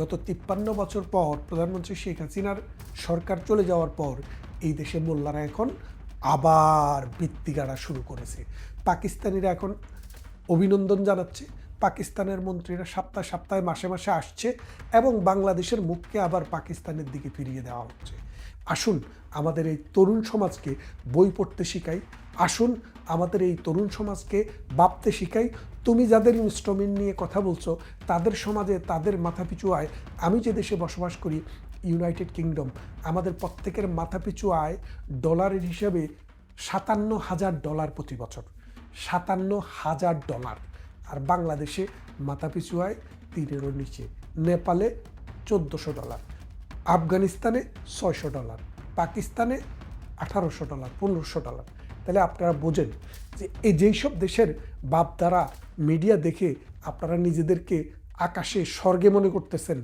গত তিপ্পান্ন বছর পর প্রধানমন্ত্রী শেখ হাসিনার সরকার চলে যাওয়ার পর এই দেশে মোল্লারা এখন আবার বৃত্তি গাড়া শুরু করেছে। পাকিস্তানিরা এখন অভিনন্দন জানাচ্ছে, পাকিস্তানের মন্ত্রীরা সপ্তাহ সপ্তাহে, মাসে মাসে আসছে এবং বাংলাদেশের মুখকে আবার পাকিস্তানের দিকে ফিরিয়ে দেওয়া হচ্ছে। আসুন আমাদের এই তরুণ সমাজকে বই পড়তে শিখাই, আসুন আমাদের এই তরুণ সমাজকে ভাবতে শিখাই তুমি যাদের ইনস্ট্রুমেন্ট নিয়ে কথা বলছো, তাদের সমাজে তাদের মাথাপিছু আয়, আমি যে দেশে বসবাস করি ইউনাইটেড কিংডম আমাদের প্রত্যেকের মাথাপিছু আয় ডলারের হিসাবে সাতান্ন হাজার ডলার প্রতি বছর। সাতান্ন হাজার ডলার। আর বাংলাদেশে মাথাপিছু আয় তিনেরও নিচে। নেপালে চোদ্দোশো ডলার। আফগানিস্তানে ছয়শো ডলার। পাকিস্তানে আঠারোশো ডলার, পনেরোশো ডলার। তাহলে আপনারা বোঝেন যে এই যেই সব দেশের বাপ দ্বারা মিডিয়া দেখে আপনারা নিজেদেরকে আকাশে স্বর্গে মনে করতেছেন,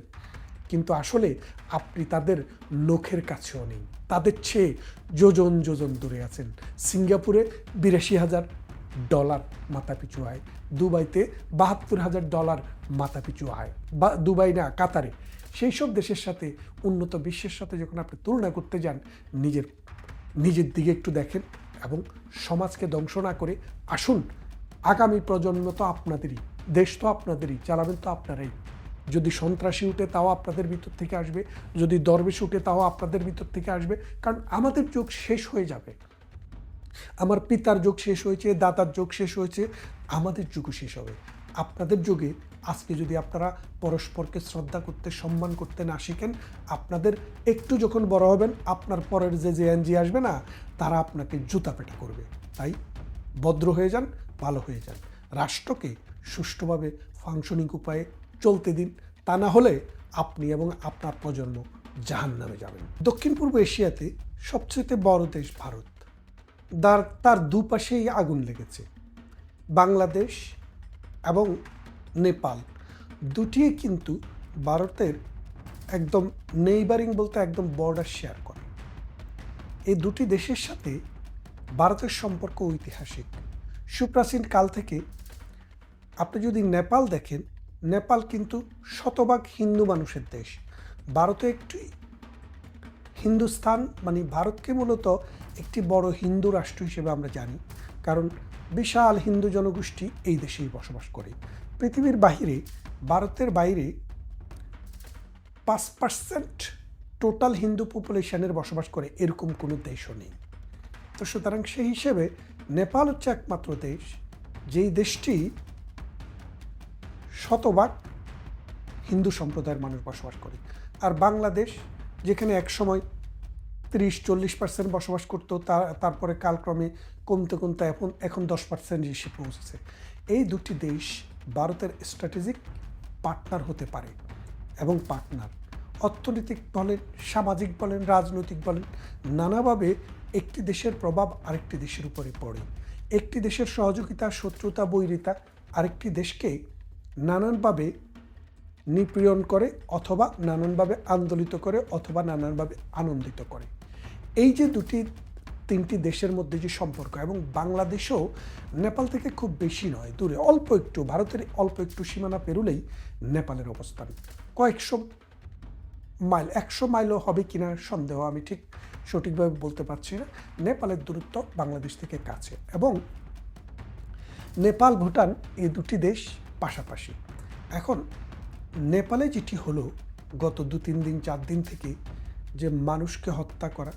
কিন্তু আসলে আপনি তাদের নখের কাছেও নেই। তাদের চেয়ে যোজন যোজন দূরে আছেন। সিঙ্গাপুরে বিরাশি হাজার ডলার মাথাপিছু আয়, দুবাইতে বাহাত্তর হাজার ডলার মাথাপিছু আয়, বা দুবাই না, কাতারে। সেই সব দেশের সাথে, উন্নত বিশ্বের সাথে যখন আপনি তুলনা করতে যান, নিজের নিজের দিকে একটু দেখেন এবং সমাজকে ধ্বংস না করে আসুন, আগামী প্রজন্ম তো আপনাদেরই, দেশ তো আপনাদেরই, চালাবেন তো আপনারাই। যদি সন্ত্রাসী উঠে তাও আপনাদের ভিতর থেকে আসবে, যদি দরবেশ উঠে তাও আপনাদের ভিতর থেকে আসবে, কারণ আমাদের যুগ শেষ হয়ে যাবে। আমার পিতার যোগ শেষ হয়েছে দাতার যোগ শেষ হয়েছে, আমাদের যুগও শেষ হবে। আপনাদের যুগে আজকে যদি আপনারা পরস্পরকে শ্রদ্ধা করতে, সম্মান করতে না শিখেন, আপনাদের একটু যখন বড় হবেন, আপনার পরের যে যে এনজি আসবে না, তারা আপনাকে জুতা পেটা করবে। তাই ভদ্র হয়ে যান, ভালো হয়ে যান। রাষ্ট্রকে সুষ্ঠুভাবে ফাংশনিং উপায়ে চলতে দিন। তা না হলে আপনি এবং আপনার প্রজন্ম জাহান নামে যাবেন। দক্ষিণ পূর্ব এশিয়াতে সবচেয়ে বড় দেশ ভারত। তার দুপাশেই আগুন লেগেছে। বাংলাদেশ এবং নেপাল। দুটিই কিন্তু ভারতের একদম নেইবারিং বলতে একদম বর্ডার শেয়ার করে। এই দুটি দেশের সাথে ভারতের সম্পর্ক ঐতিহাসিক। সুপ্রাচীন কাল থেকে আপনি যদি নেপাল দেখেন, নেপাল কিন্তু শতভাগ হিন্দু মানুষের দেশ। ভারতে একটি হিন্দুস্থান মানে ভারতকে মূলত একটি বড় হিন্দু রাষ্ট্র হিসেবে আমরা জানি। কারণ বিশাল হিন্দু জনগোষ্ঠী এই দেশেই বসবাস করে। পৃথিবীর বাহিরে, ভারতের বাইরে পাঁচ পার্সেন্ট টোটাল হিন্দু পপুলেশনের বসবাস করে এরকম কোনো দেশও নেই। তো সুতরাং সেই হিসেবে নেপাল হচ্ছে একমাত্র দেশ যেই দেশটি শতভাগ হিন্দু সম্প্রদায়ের মানুষ বসবাস করে। আর বাংলাদেশ, যেখানে একসময় তিরিশ, চল্লিশ পার্সেন্ট বসবাস করতো তার তারপরে কালক্রমে কমতে কমতে এখন এখন দশ পার্সেন্ট এসে পৌঁছেছে। এই দুটি দেশ ভারতের স্ট্র্যাটেজিক পার্টনার হতে পারে এবং পার্টনার অর্থনৈতিক বলেন, সামাজিক বলেন, রাজনৈতিক বলেন, নানাভাবে একটি দেশের প্রভাব আরেকটি দেশের উপরে পড়ে। একটি দেশের সহযোগিতা, শত্রুতা, বৈরিতা আরেকটি দেশকে নানানভাবে নিপীড়ন করে অথবা নানানভাবে আন্দোলিত করে অথবা নানানভাবে আনন্দিত করে। এই যে দুটি, তিনটি দেশের মধ্যে যে সম্পর্ক এবং বাংলাদেশও নেপাল থেকে খুব বেশি নয়, দূরে, অল্প একটু, ভারতের অল্প একটু সীমানা পেরুলেই নেপালের অবস্থান। কয়েকশো মাইল, একশো মাইলও হবে কিনা সন্দেহ আমি ঠিক সঠিকভাবে বলতে পারছি না। নেপালের দূরত্ব বাংলাদেশ থেকে কাছে এবং নেপাল, ভুটান এই দুটি দেশ পাশাপাশি। এখন নেপালে যেটি হলো, গত দু তিন দিন, চার দিন থেকে যে মানুষকে হত্যা করা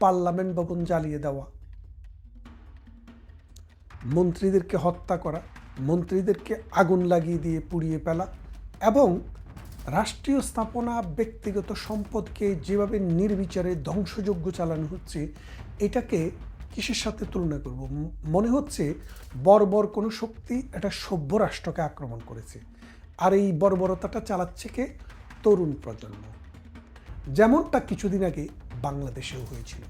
পার্লামেন্ট ভবন জ্বালিয়ে দেওয়া। মন্ত্রীদেরকে হত্যা করা, মন্ত্রীদেরকে আগুন লাগিয়ে দিয়ে পুড়িয়ে ফেলা এবং রাষ্ট্রীয় স্থাপনা ব্যক্তিগত সম্পদকে যেভাবে নির্বিচারে ধ্বংসযোগ্য চালানো হচ্ছে, এটাকে কিসের সাথে তুলনা করব? মনে হচ্ছে বর্বর কোনো শক্তি একটা সভ্য রাষ্ট্রকে আক্রমণ করেছে। আর এই বর্বরতাটা চালাচ্ছে কে? তরুণ প্রজন্ম। যেমনটা কিছুদিন আগে বাংলাদেশেও হয়েছিল।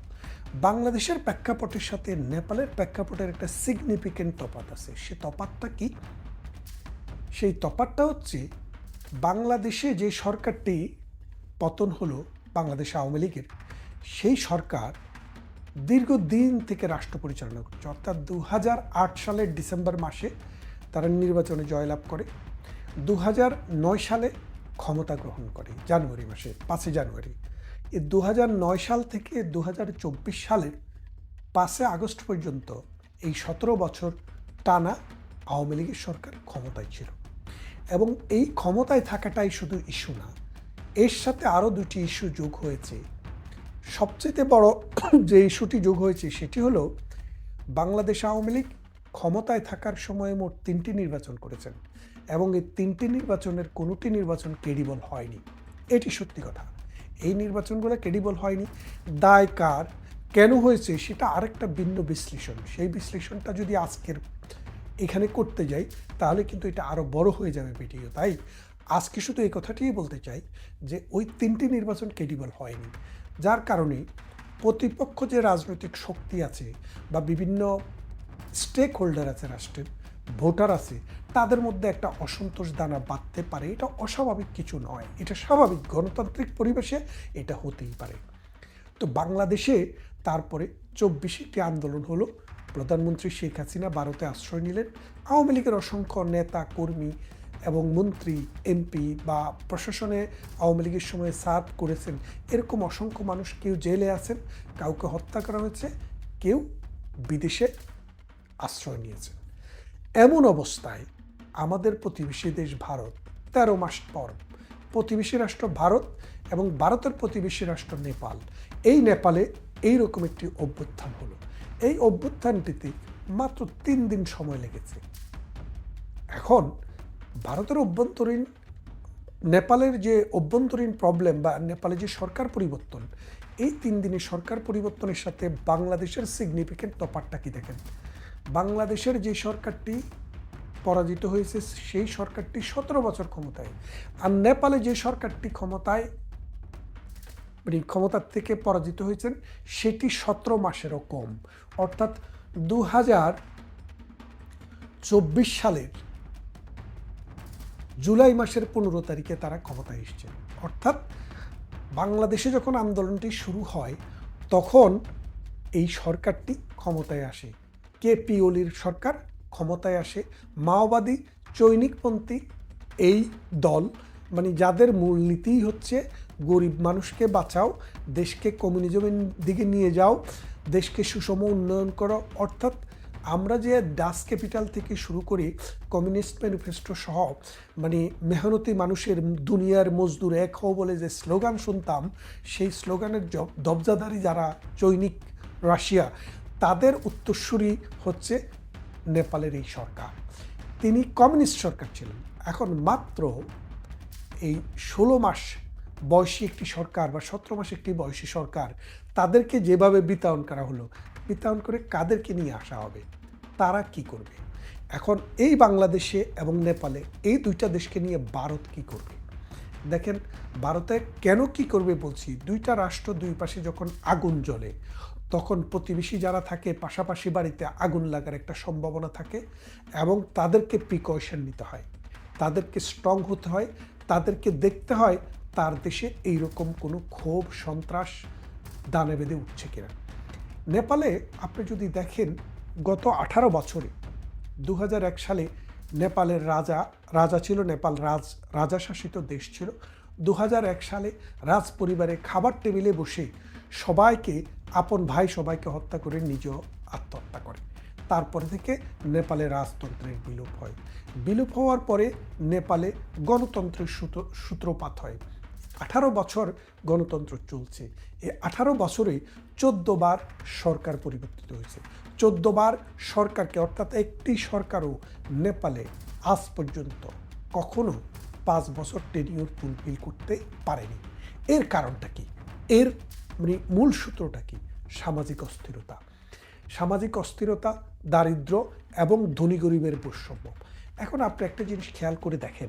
বাংলাদেশের প্রেক্ষাপটের সাথে নেপালের প্রেক্ষাপটের একটা সিগনিফিকেন্ট তফাৎ আছে। সে তফাৎটা কি? সেই তফাৎটা হচ্ছে বাংলাদেশে যে সরকারটি পতন হলো বাংলাদেশ আওয়ামী লীগের, সেই সরকার দীর্ঘদিন থেকে রাষ্ট্র পরিচালনা করছে। অর্থাৎ দু হাজার আট সালের ডিসেম্বর মাসে তারা নির্বাচনে জয়লাভ করে। দু সালে ক্ষমতা গ্রহণ করে জানুয়ারি মাসে, পাঁচই জানুয়ারি। দু সাল থেকে দু হাজার চব্বিশ সালের পাঁচে আগস্ট পর্যন্ত এই সতেরো বছর টানা আওয়ামী লীগের সরকার ক্ষমতায় ছিল। এবং এই ক্ষমতায় থাকাটাই শুধু ইস্যু না, এর সাথে আরও দুটি ইস্যু যোগ হয়েছে। সবচেয়ে বড় যে ইস্যুটি যোগ হয়েছে সেটি হলো, বাংলাদেশ আওয়ামী লীগ ক্ষমতায় থাকার সময়ে মোট তিনটি নির্বাচন করেছেন এবং এই তিনটি নির্বাচনের কোনোটি নির্বাচন ক্রেডিবল হয়নি। এটি সত্যি কথা। এই নির্বাচনগুলো ক্রেডিবল হয়নি। দায় কার? কেন হয়েছে? সেটা আরেকটা ভিন্ন বিশ্লেষণ। সেই বিশ্লেষণটা যদি আজকের এখানে করতে যাই, তাহলে কিন্তু এটা আরও বড় হয়ে যাবে ভিডিও, তাই? আজকে শুধু এই কথাটিই বলতে চাই যে, ওই তিনটি নির্বাচন ক্রেডিবল হয়নি। যার কারণে প্রতিপক্ষ যে রাজনৈতিক শক্তি আছে বা বিভিন্ন স্টেক হোল্ডার আছে রাষ্ট্রের ভোটার আছে, তাদের মধ্যে একটা অসন্তোষ দানা বাঁধতে পারে। এটা অস্বাভাবিক কিছু নয়। এটা স্বাভাবিক। গণতান্ত্রিক পরিবেশে এটা হতেই পারে। তো বাংলাদেশে তারপরে চব্বিশটি আন্দোলন হলো। প্রধানমন্ত্রী শেখ হাসিনা ভারতে আশ্রয় নিলেন। আওয়ামী লীগের অসংখ্য নেতা, কর্মী এবং মন্ত্রী, এমপি বা প্রশাসনে আওয়ামী লীগের সময় সার্ভ করেছেন। এরকম অসংখ্য মানুষ কেউ জেলে আছেন, কাউকে হত্যা করা হয়েছে, কেউ বিদেশে আশ্রয় নিয়েছেন। এমন অবস্থায় আমাদের প্রতিবেশী দেশ ভারত, তেরো মাস পর প্রতিবেশী রাষ্ট্র ভারত এবং ভারতের প্রতিবেশী রাষ্ট্র নেপাল। এই নেপালে এই রকম একটি অভ্যুত্থান হলো। এই অভ্যুত্থানটিতে মাত্র তিন দিন সময় লেগেছে। এখন ভারতের অভ্যন্তরীণ, নেপালের যে অভ্যন্তরীণ প্রবলেম বা নেপালে যে সরকার পরিবর্তন, এই তিন দিনে সরকার পরিবর্তনের সাথে বাংলাদেশের সিগনিফিকেন্ট তফাতটা কি দেখেন? বাংলাদেশের যে সরকারটি পরাজিত হয়েছে, সেই সরকারটি সতেরো বছর ক্ষমতায়। আর নেপালে যে সরকারটি ক্ষমতায় মানে ক্ষমতার থেকে পরাজিত হয়েছেন, সেটি সতেরো মাসেরও কম। অর্থাৎ দু হাজার চব্বিশ সালের জুলাই মাসের পনেরো তারিখে তারা ক্ষমতায় এসছেন অর্থাৎ বাংলাদেশে যখন আন্দোলনটি শুরু হয়, তখন এই সরকারটি ক্ষমতায় আসে। কে পি ওলির সরকার ক্ষমতায় আসে। মাওবাদী চৈনিকপন্থী এই দল মানে যাদের মূলনীতিই হচ্ছে গরিব মানুষকে বাঁচাও, দেশকে কমিউনিজমের দিকে নিয়ে যাও, দেশকে সুষম উন্নয়ন করো। অর্থাৎ আমরা যে ডাস ক্যাপিটাল থেকে শুরু করি কমিউনিস্ট ম্যানিফেস্টো সহ মানে মেহনতি মানুষের দুনিয়ার মজদুর এক হও বলে যে স্লোগান শুনতাম, সেই স্লোগানের দবজাদারি যারা চৈনিক রাশিয়া তাদের উত্তরসূরি হচ্ছে নেপালের এই সরকার। তিনি কমিউনিস্ট সরকার ছিলেন। এখন মাত্র এই ষোলো মাস বয়সী একটি সরকার বা সতেরো মাস একটি বয়সী সরকার তাদেরকে যেভাবে বিতায়ন করা হলো বিতায়ন করে কাদেরকে নিয়ে আসা হবে, তারা কি করবে? এখন এই বাংলাদেশে এবং নেপালে এই দুইটা দেশকে নিয়ে ভারত কি করবে? দেখেন, ভারতে কেন কি করবে বলছি, দুইটা রাষ্ট্র দুই পাশে যখন আগুন জ্বলে তখন প্রতিবেশী যারা থাকে, পাশাপাশি বাড়িতে আগুন লাগার একটা সম্ভাবনা থাকে এবং তাদেরকে প্রিকশন নিতে হয়। তাদেরকে স্ট্রং হতে হয়, তাদেরকে দেখতে হয় তার দেশে এইরকম কোনো ক্ষোভ, সন্ত্রাস, দানে বেঁধে উঠছে কিনা। নেপালে আপনি যদি দেখেন, গত আঠারো বছরে দু হাজার এক সালে নেপালের রাজা রাজা ছিল নেপাল রাজ, রাজা শাসিত দেশ ছিল। দু হাজার এক সালে রাজ পরিবারে খাবার টেবিলে বসে সবাইকে আপন ভাই সবাইকে হত্যা করে নিজ আত্মহত্যা করে। তারপরে থেকে নেপালে রাজতন্ত্রের বিলোপ হয়। বিলোপ হওয়ার পরে নেপালে গণতন্ত্রের সূত্র, সূত্রপাত হয়। আঠারো বছর গণতন্ত্র চলছে। এই আঠারো বছরে বার সরকার পরিবর্তিত হয়েছে। বার সরকারকে, অর্থাৎ একটি সরকারও নেপালে আজ পর্যন্ত কখনো পাঁচ বছর টেনিওর ফুলফিল করতে পারেনি। এর কারণটা কি? এর মানে মূল সূত্রটা কি? সামাজিক অস্থিরতা। সামাজিক অস্থিরতা, দারিদ্র এবং ধনী গরিবের বৈষম্য। এখন আপনি একটা জিনিস খেয়াল করে দেখেন।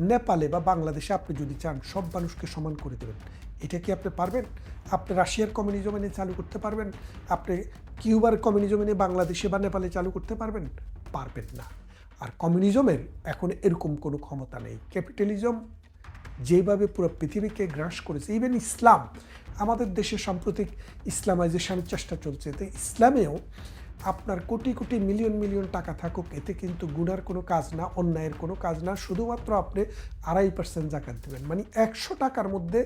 নেপালে বা বাংলাদেশে আপনি যদি চান, সব মানুষকে সমান করে দেবেন। এটা কি আপনি পারবেন? আপনি রাশিয়ার কমিউনিজম এনে চালু করতে পারবেন? আপনি কিউবার কমিউনিজম এনে বাংলাদেশে বা নেপালে চালু করতে পারবেন? পারবেন না। আর কমিউনিজমের এখন এরকম কোনো ক্ষমতা নেই। ক্যাপিটালিজম যেভাবে পুরো পৃথিবীকে গ্রাস করেছে ইভেন ইসলাম আমাদের দেশে সাম্প্রতিক ইসলামাইজেশনের চেষ্টা চলছে। তো ইসলামেও আপনার কোটি কোটি মিলিয়ন মিলিয়ন টাকা থাকুক, এতে কিন্তু গুনার কোনো কাজ না, অন্যায়ের কোনো কাজ না। শুধুমাত্র আপনি আড়াই পার্সেন্ট জাকাত দেবেন। মানে একশো টাকার মধ্যে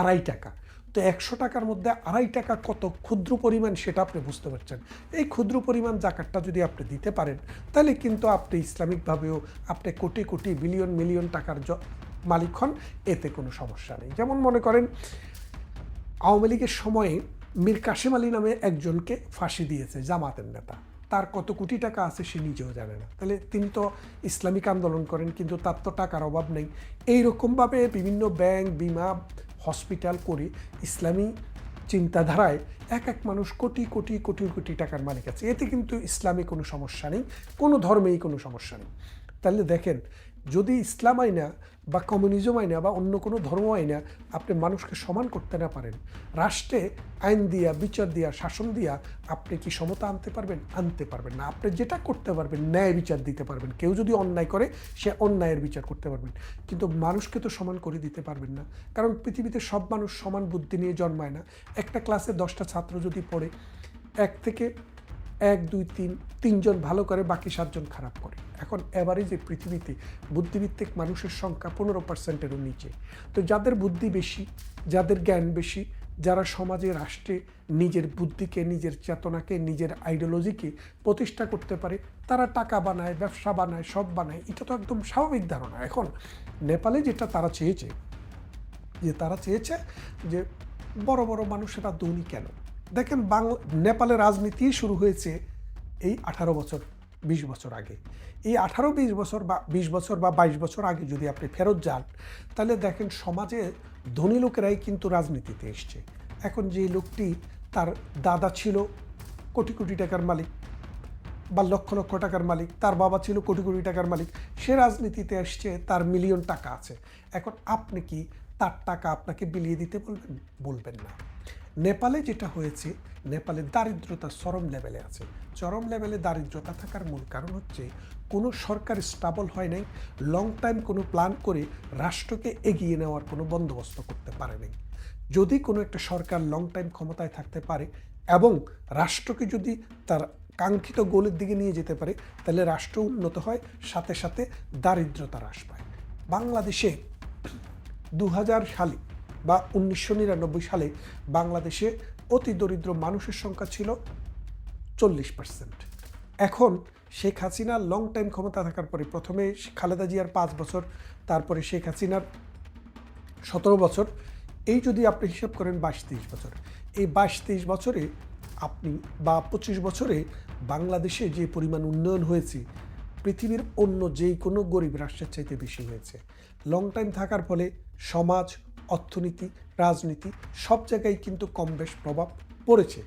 আড়াই টাকা। তো একশো টাকার মধ্যে আড়াই টাকা কত ক্ষুদ্র পরিমাণ সেটা আপনি বুঝতে পারছেন। এই ক্ষুদ্র পরিমাণ জাকাতটা যদি আপনি দিতে পারেন, তাহলে কিন্তু আপনি ইসলামিকভাবেও আপনি কোটি কোটি বিলিয়ন মিলিয়ন টাকার মালিক হন, এতে কোনো সমস্যা নেই। যেমন মনে করেন আওয়ামী লীগের সময়ে মীর কাশেম আলী নামে একজনকে ফাঁসি দিয়েছে জামাতের নেতা। তার কত কোটি টাকা আছে সে নিজেও জানে না। তাহলে তিনি তো ইসলামিক আন্দোলন করেন, কিন্তু তার তো টাকার অভাব নেই। এইরকমভাবে বিভিন্ন ব্যাংক, বিমা, হসপিটাল করে ইসলামী চিন্তাধারায় এক এক মানুষ কোটি কোটি কোটি কোটি টাকার মালিক আছে। এতে কিন্তু ইসলামে কোনো সমস্যা নেই, কোনো ধর্মেই কোনো সমস্যা নেই। তাহলে দেখেন যদি ইসলাম আইনা বা কমিউনিজম আইনা বা অন্য কোনো ধর্ম আইনা আপনি মানুষকে সমান করতে না পারেন, রাষ্ট্রে আইন দিয়া, বিচার দিয়া, শাসন দিয়া আপনি কি সমতা আনতে পারবেন? আনতে পারবেন না। আপনি যেটা করতে পারবেন, ন্যায় বিচার দিতে পারবেন। কেউ যদি অন্যায় করে, সে অন্যায়ের বিচার করতে পারবেন। কিন্তু মানুষকে তো সমান করে দিতে পারবেন না। কারণ পৃথিবীতে সব মানুষ সমান বুদ্ধি নিয়ে জন্মায় না। একটা ক্লাসে দশটা ছাত্র যদি পড়ে, এক থেকে এক, দুই, তিন, তিনজন ভালো করে, বাকি সাতজন খারাপ করে। এখন এভারেজে পৃথিবীতে বুদ্ধিভিত্তিক মানুষের সংখ্যা পনেরো পার্সেন্টেরও নিচে। তো যাদের বুদ্ধি বেশি, যাদের জ্ঞান বেশি, যারা সমাজে, রাষ্ট্রে নিজের বুদ্ধিকে, নিজের চেতনাকে, নিজের আইডিওলজিকে প্রতিষ্ঠা করতে পারে, তারা টাকা বানায়, ব্যবসা বানায়, সব বানায়, এটা তো একদম স্বাভাবিক ধারণা। এখন নেপালে যেটা তারা চেয়েছে, যে তারা চেয়েছে যে বড় বড় মানুষেরা ধনী কেন? দেখেন বাংলা, নেপালে রাজনীতি শুরু হয়েছে এই আঠারো বছর, বিশ বছর আগে। এই আঠারো, বিশ বছর বা, বিশ বছর বা বাইশ বছর আগে যদি আপনি ফেরত যান, তাহলে দেখেন সমাজে ধনী লোকেরাই কিন্তু রাজনীতিতে এসছে। এখন যে লোকটি তার দাদা ছিল কোটি কোটি টাকার মালিক বা লক্ষ লক্ষ টাকার মালিক, তার বাবা ছিল কোটি কোটি টাকার মালিক, সে রাজনীতিতে এসছে, তার মিলিয়ন টাকা আছে। এখন আপনি কি তার টাকা আপনাকে বিলিয়ে দিতে বলবেন? বলবেন না। নেপালে যেটা হয়েছে নেপালে দারিদ্রতা চরম লেভেলে আছে। চরম লেভেলে দারিদ্রতা থাকার মূল কারণ হচ্ছে, কোনো সরকার স্টাবল হয় নাই লং টাইম কোনো প্ল্যান করে রাষ্ট্রকে এগিয়ে নেওয়ার কোনো বন্দোবস্ত করতে পারে নাই। যদি কোনো একটা সরকার লং টাইম ক্ষমতায় থাকতে পারে এবং রাষ্ট্রকে যদি তার কাঙ্ক্ষিত গোলের দিকে নিয়ে যেতে পারে, তাহলে রাষ্ট্র উন্নত হয়, সাথে সাথে দারিদ্রতা হ্রাস পায়। বাংলাদেশে দু হাজার সালে বা উনিশশো নিরানব্বই সালে বাংলাদেশে অতি দরিদ্র মানুষের সংখ্যা ছিল চল্লিশ পার্সেন্ট। এখন শেখ হাসিনা লং টাইম ক্ষমতা থাকার পরে প্রথমে খালেদা জিয়ার পাঁচ বছর, তারপরে শেখ হাসিনার সতেরো বছর। এই যদি আপনি হিসাব করেন বাইশ তেইশ বছর। এই বাইশ তেইশ বছরে আপনি বা পঁচিশ বছরে বাংলাদেশে যে পরিমাণ উন্নয়ন হয়েছে, পৃথিবীর অন্য যে কোনো গরিব রাষ্ট্রের চাইতে বেশি হয়েছে। লং টাইম থাকার ফলে সমাজ অর্থনীতি, রাজনীতি, সব জায়গায় কিন্তু কম বেশ প্রভাব পড়েছে।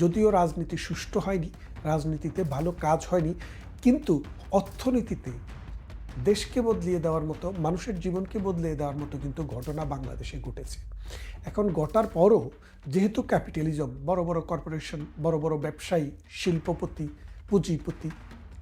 যদিও রাজনীতি সুষ্ঠু হয়নি, রাজনীতিতে ভালো কাজ হয়নি, কিন্তু অর্থনীতিতে দেশকে বদলিয়ে দেওয়ার মতো, মানুষের জীবনকে বদলিয়ে দেওয়ার মতো কিন্তু ঘটনা বাংলাদেশে ঘটেছে। এখন ঘটার পরও যেহেতু ক্যাপিটালিজম, বড় বড় কর্পোরেশন, বড় বড় ব্যবসায়ী, শিল্পপতি, পুঁজিপতি,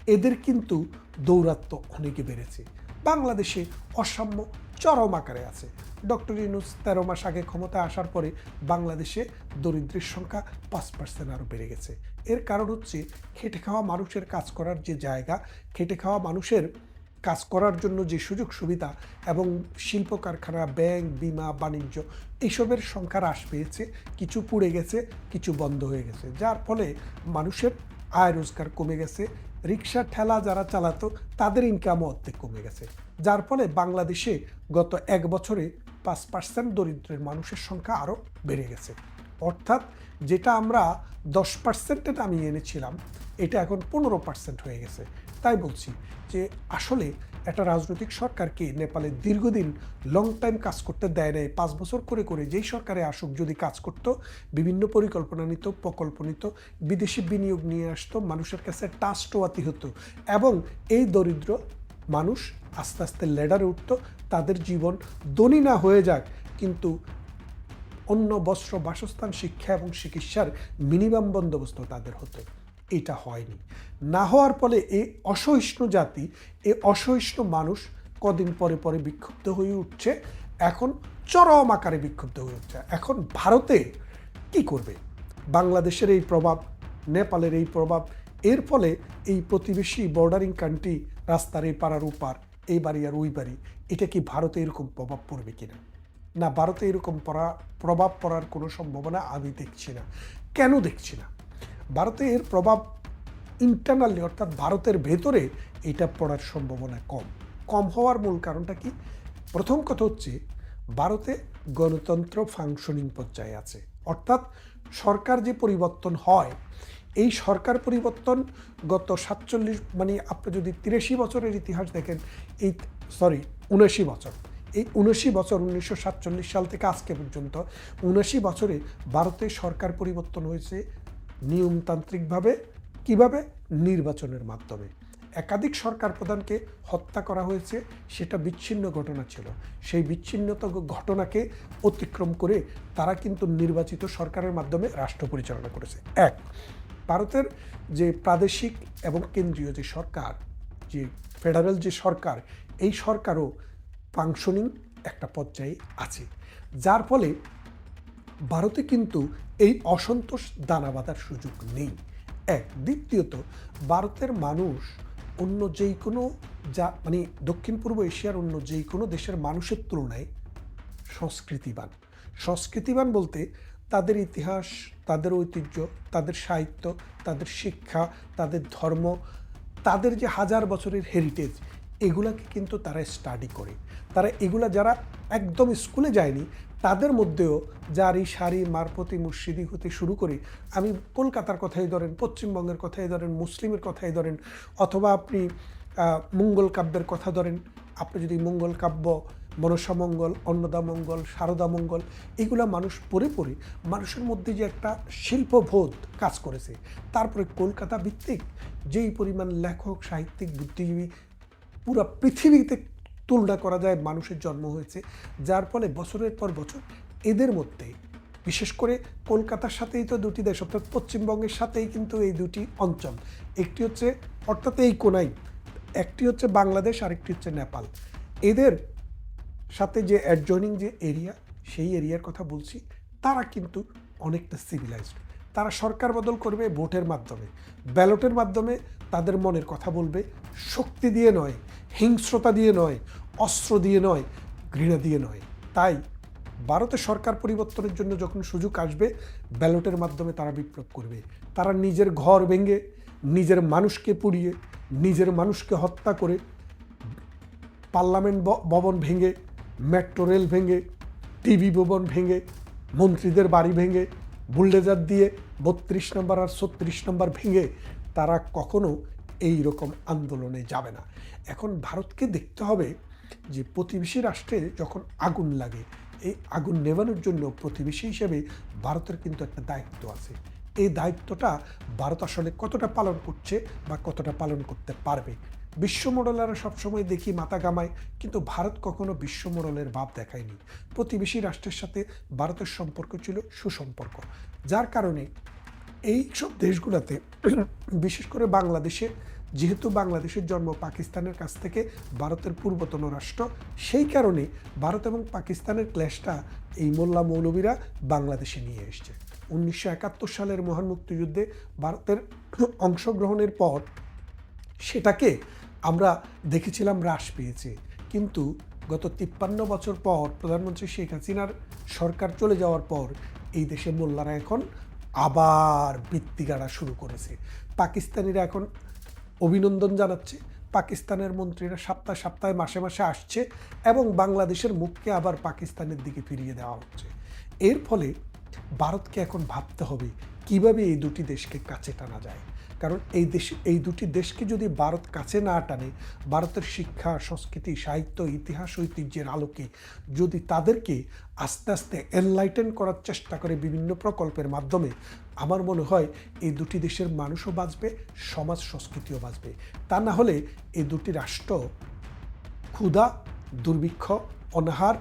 এদের কিন্তু দৌরাত্ম অনেকে বেড়েছে। বাংলাদেশে অসাম্য চরম আকারে আছে। ডক্টর ইনুস তেরো মাস আগে ক্ষমতায় আসার পরে বাংলাদেশে দরিদ্রের সংখ্যা পাঁচ পার্সেন্ট আরও বেড়ে গেছে। এর কারণ হচ্ছে খেটে খাওয়া মানুষের কাজ করার যে জায়গা, খেটে খাওয়া মানুষের কাজ করার জন্য যে সুযোগ সুবিধা এবং শিল্প কারখানা, ব্যাংক, বিমা, বাণিজ্য এইসবের সংখ্যা হ্রাস পেয়েছে, কিছু পুড়ে গেছে, কিছু বন্ধ হয়ে গেছে। যার ফলে মানুষের আয় রোজগার কমে গেছে রিক্সা ঠেলা যারা চালাতো, তাদের ইনকামও অর্ধেক কমে গেছে। যার ফলে বাংলাদেশে গত এক বছরে পাঁচ পার্সেন্ট দরিদ্রের মানুষের সংখ্যা আরও বেড়ে গেছে। অর্থাৎ যেটা আমরা দশ পার্সেন্টে নামিয়ে এনেছিলাম, এটা এখন পনেরো পার্সেন্ট হয়ে গেছে। তাই বলছি যে আসলে একটা রাজনৈতিক সরকারকে নেপালে দীর্ঘদিন লং টাইম কাজ করতে দেয় নাই। পাঁচ বছর করে করে যেই সরকারে আসুক, যদি কাজ করতো, বিভিন্ন পরিকল্পনা নিত, প্রকল্প নিত, বিদেশি বিনিয়োগ নিয়ে আসতো, মানুষের কাছে টাস্টওয়াতি হতো এবং এই দরিদ্র মানুষ আস্তে আস্তে লেডারে উঠতো, তাদের জীবন দনি না হয়ে যাক। কিন্তু অন্য বস্ত্র, বাসস্থান, শিক্ষা এবং চিকিৎসার মিনিমাম বন্দোবস্ত তাদের হতো। এটা হয়নি। না হওয়ার ফলে এই অসহিষ্ণু জাতি এই অসহিষ্ণু মানুষ কদিন পরে পরে বিক্ষুব্ধ হয়ে উঠছে। এখন চরম আকারে বিক্ষুব্ধ হয়ে উঠছে। এখন ভারতে কি করবে? বাংলাদেশের এই প্রভাব, নেপালের এই প্রভাব, এর ফলে এই প্রতিবেশী বর্ডারিং কান্ট্রি রাস্তার এই পাড়ার উপার এই বাড়ি আর ওই বাড়ি, এটা কি ভারতে এরকম প্রভাব পড়বে কিনা? না, ভারতে এরকম পড়া, প্রভাব পড়ার কোনো সম্ভাবনা আমি দেখছি না। কেন দেখছি না? ভারতে এর প্রভাব ইন্টারনালি অর্থাৎ ভারতের ভেতরে এটা পড়ার সম্ভাবনা কম। কম হওয়ার মূল কারণটা কি? প্রথম কথা হচ্ছে, ভারতে গণতন্ত্র ফাংশনিং পর্যায়ে আছে। অর্থাৎ সরকার যে পরিবর্তন হয়, এই সরকার পরিবর্তন গত সাতচল্লিশ মানে আপনি যদি তিরাশি বছরের ইতিহাস দেখেন, এই সরি উনআশি বছর। এই উনাশি বছর উনিশশো সাতচল্লিশ সাল থেকে আজকে পর্যন্ত উনাশি বছরে ভারতে সরকার পরিবর্তন হয়েছে নিয়মতান্ত্রিকভাবে, কীভাবে? নির্বাচনের মাধ্যমে। একাধিক সরকার প্রধানকে হত্যা করা হয়েছে, সেটা বিচ্ছিন্ন ঘটনা ছিল। সেই বিচ্ছিন্নত ঘটনাকে অতিক্রম করে তারা কিন্তু নির্বাচিত সরকারের মাধ্যমে রাষ্ট্র পরিচালনা করেছে। এক, ভারতের যে প্রাদেশিক এবং কেন্দ্রীয় যে সরকার, যে ফেডারেল যে সরকার, এই সরকারও ফাংশনিং একটা পর্যায়ে আছে। যার ফলে ভারতে কিন্তু এই অসন্তোষ দানা বাঁধার সুযোগ নেই। এক দ্বিতীয়ত ভারতের মানুষ অন্য যেই কোনো যা মানে দক্ষিণ পূর্ব এশিয়ার অন্য যেই কোনো দেশের মানুষের তুলনায় সংস্কৃতিবান। সংস্কৃতিবান বলতে তাদের ইতিহাস, তাদের ঐতিহ্য, তাদের সাহিত্য, তাদের শিক্ষা, তাদের ধর্ম, তাদের যে হাজার বছরের হেরিটেজ এগুলাকে কিন্তু তারা স্টাডি করে। তারা এগুলা যারা একদম স্কুলে যায়নি, তাদের মধ্যেও যার শাড়ি মারপতি মুর্শিদি হতে শুরু করে, আমি কলকাতার কথাই ধরেন, পশ্চিমবঙ্গের কথাই ধরেন, মুসলিমের কথাই ধরেন, অথবা আপনি মঙ্গল কাব্যের কথা ধরেন, আপনি যদি মঙ্গল কাব্য মনসামঙ্গল অন্নদামঙ্গল শারদামঙ্গল এগুলা মানুষ পড়ে পড়ে মানুষের মধ্যে যে একটা শিল্পবোধ কাজ করেছে। তারপরে কলকাতা ভিত্তিক যেই পরিমাণ লেখক, সাহিত্যিক, বুদ্ধিজীবী পুরো পৃথিবীতে তুলনা করা যায় মানুষের জন্ম হয়েছে, যার ফলে বছরের পর বছর এদের মধ্যে, বিশেষ করে কলকাতার সাথেই তো দুটি দেশ, অর্থাৎ পশ্চিমবঙ্গের সাথেই কিন্তু এই দুটি অঞ্চল। একটি হচ্ছে, অর্থাৎ এই কোনাই একটি হচ্ছে বাংলাদেশ, আরেকটি হচ্ছে নেপাল। এদের সাথে যে অ্যাডজয়নিং যে এরিয়া সেই এরিয়ার কথা বলছি, তারা কিন্তু অনেকটা সিভিলাইজড তারা সরকার বদল করবে ভোটের মাধ্যমে। ব্যালটের মাধ্যমে তাদের মনের কথা বলবে। শক্তি দিয়ে নয়, হিংস্রতা দিয়ে নয়, অস্ত্র দিয়ে নয়, ঘৃণা দিয়ে নয়। তাই ভারতে সরকার পরিবর্তনের জন্য যখন সুযোগ আসবে, ব্যালটের মাধ্যমে তারা বিপ্লব করবে। তারা নিজের ঘর ভেঙে, নিজের মানুষকে পুড়িয়ে, নিজের মানুষকে হত্যা করে, পার্লামেন্ট ভবন ভেঙে, মেট্রো রেল ভেঙে, টিভি ভবন ভেঙে, মন্ত্রীদের বাড়ি ভেঙে বুলডেজার দিয়ে বত্রিশ নম্বর আর ছত্রিশ নম্বর ভেঙে তারা কখনো এই রকম আন্দোলনে যাবে না। এখন ভারতকে দেখতে হবে যে প্রতিবেশী রাষ্ট্রে যখন আগুন লাগে, এই আগুন নেভানোর জন্য প্রতিবেশী হিসেবে ভারতের কিন্তু একটা দায়িত্ব আছে। এই দায়িত্বটা ভারত আসলে কতটা পালন করছে বা কতটা পালন করতে পারবে? বিশ্ব মডেলারা সবসময় দেখি মাথা গামায় কিন্তু ভারত কখনো বিশ্ব মডেলের ভাব দেখায়নি। প্রতিবেশী রাষ্ট্রের সাথে ভারতের সম্পর্ক ছিল সুসম্পর্ক, যার কারণে এই সব দেশগুলোতে বিশেষ করে বাংলাদেশে, যেহেতু বাংলাদেশের জন্ম পাকিস্তানের কাছ থেকে ভারতের পূর্বতন রাষ্ট্র, সেই কারণে ভারত এবং পাকিস্তানের ক্ল্যাশটা এই মোল্লা মৌলবীরা বাংলাদেশে নিয়ে এসছে। উনিশশো একাত্তর সালের মহান মুক্তিযুদ্ধে ভারতের অংশগ্রহণের পর সেটাকে আমরা দেখেছিলাম হ্রাস পেয়েছে। কিন্তু গত তিপ্পান্ন বছর পর প্রধানমন্ত্রী শেখ হাসিনার সরকার চলে যাওয়ার পর এই দেশে মোল্লারা এখন আবার বৃত্তি গাড়া শুরু করেছে। পাকিস্তানিরা এখন অভিনন্দন জানাচ্ছে, পাকিস্তানের মন্ত্রীরা সপ্তাহ সপ্তাহে, মাসে মাসে আসছে এবং বাংলাদেশের মুখকে আবার পাকিস্তানের দিকে ফিরিয়ে দেওয়া হচ্ছে। এর ফলে ভারতকে এখন ভাবতে হবে কীভাবে এই দুটি দেশকে কাছে টানা যায়। কারণ এই দেশ, এই দুটি দেশকে যদি ভারত কাছে না টানে, ভারতের শিক্ষা, সংস্কৃতি, সাহিত্য, ইতিহাস, ঐতিহ্যের আলোকে যদি তাদেরকে আস্তে আস্তে এনলাইটেন করার চেষ্টা করে বিভিন্ন প্রকল্পের মাধ্যমে, আমার মনে হয় এই দুটি দেশের মানুষও বাঁচবে, সমাজ সংস্কৃতিও বাঁচবে। তা না হলে এই দুটি রাষ্ট্র ক্ষুধা, দুর্ভিক্ষ, অনাহার,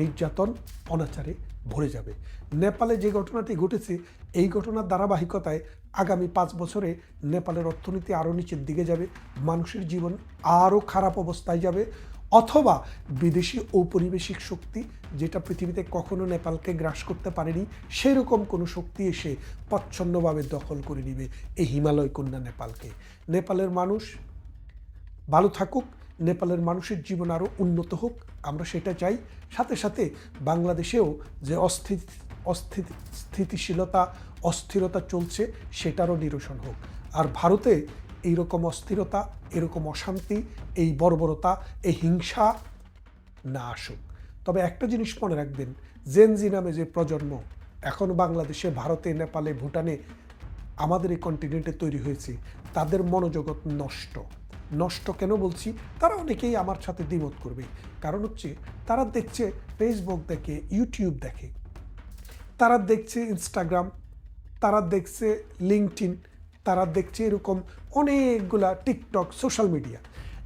নির্যাতন, অনাচারে ভরে যাবে। নেপালে যে ঘটনাটি ঘটেছে, এই ঘটনার ধারাবাহিকতায় আগামী পাঁচ বছরে নেপালের অর্থনীতি আরও নিচের দিকে যাবে, মানুষের জীবন আরও খারাপ অবস্থায় যাবে, অথবা বিদেশি ঔপনিবেশিক শক্তি যেটা পৃথিবীতে কখনো নেপালকে গ্রাস করতে পারেনি, সেরকম কোনো শক্তি এসে প্রচ্ছন্নভাবে দখল করে নিবে এই হিমালয় কন্যা নেপালকে। নেপালের মানুষ ভালো থাকুক নেপালের মানুষের জীবন আরও উন্নত হোক, আমরা সেটা চাই। সাথে সাথে বাংলাদেশেও যে অস্থি অস্থিতি স্থিতিশীলতা, অস্থিরতা চলছে, সেটারও নিরসন হোক। আর ভারতে এইরকম অস্থিরতা, এরকম অশান্তি, এই বর্বরতা, এই হিংসা না আসুক। তবে একটা জিনিস মনে রাখবেন, জেনজি নামে যে প্রজন্ম, এখন বাংলাদেশে, ভারতে, নেপালে, ভুটানে, আমাদের এই কন্টিনেন্টে তৈরি হয়েছে, তাদের মনোজগৎ নষ্ট। নষ্ট কেন বলছি? তারা অনেকেই আমার সাথে দ্বিমত করবে। কারণ হচ্ছে, তারা দেখছে ফেসবুক দেখে ইউটিউব দেখে। তারা দেখছে ইনস্টাগ্রাম তারা দেখছে লিঙ্কটিন তারা দেখছে এরকম অনেকগুলা টিকটক সোশ্যাল মিডিয়া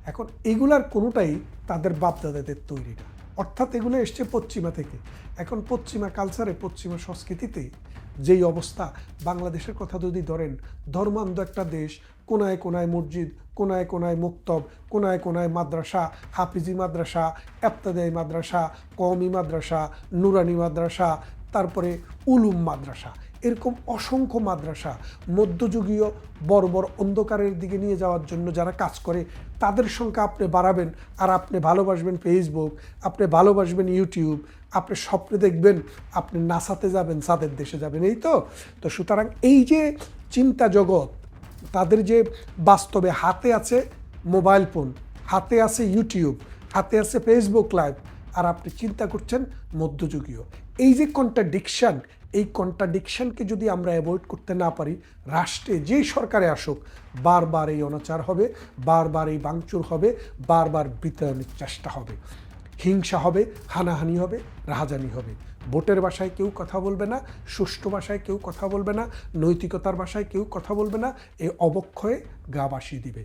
এখন এগুলার কোনোটাই তাদের বাপদাদাদের তৈরি না। অর্থাৎ এগুলো এসছে পশ্চিমা থেকে। এখন পশ্চিমা কালচারে পশ্চিমা সংস্কৃতিতে যেই অবস্থা, বাংলাদেশের কথা যদি ধরেন, ধর্মান্ধ একটা দেশ, কোনায় কোনায় মসজিদ কোনায় কোনায় মুক্তব, কোনায় কোনায় মাদ্রাসা, হাফিজি মাদ্রাসা এফতাদাই মাদ্রাসা, কওমি মাদ্রাসা, নুরানি মাদ্রাসা, তারপরে উলুম মাদ্রাসা। এরকম অসংখ্য মাদ্রাসা মধ্যযুগীয় বড় অন্ধকারের দিকে নিয়ে যাওয়ার জন্য যারা কাজ করে, তাদের সংখ্যা আপনি বাড়াবেন আর আপনি ভালোবাসবেন ফেসবুক আপনি ভালোবাসবেন ইউটিউব আপনি স্বপ্নে দেখবেন আপনি নাসাতে যাবেন, সাদের দেশে যাবেন, এই তো? তো সুতরাং এই যে চিন্তা জগৎ তাদের যে বাস্তবে হাতে আছে মোবাইল ফোন, হাতে আছে ইউটিউব, হাতে আছে ফেসবুক লাইভ, আর আপনি চিন্তা করছেন মধ্যযুগীয়। এই যে কন্ট্রাডিকশন, এই কন্ট্রাডিকশনকে যদি আমরা অ্যাভয়েড করতে না পারি, রাষ্ট্রে যেই সরকারে আসুক, বারবার এই অনাচার হবে, বারবার এই বাংচুর হবে, বারবার বিতরণের চেষ্টা হবে। হিংসা হবে, হানাহানি হবে, রাহাজানি হবে। ভোটের ভাষায় কেউ কথা বলবে না, সুষ্ঠু ভাষায় কেউ কথা বলবে না, নৈতিকতার ভাষায় কেউ কথা বলবে না এই অবক্ষয়ে গা বাসিয়ে দিবে।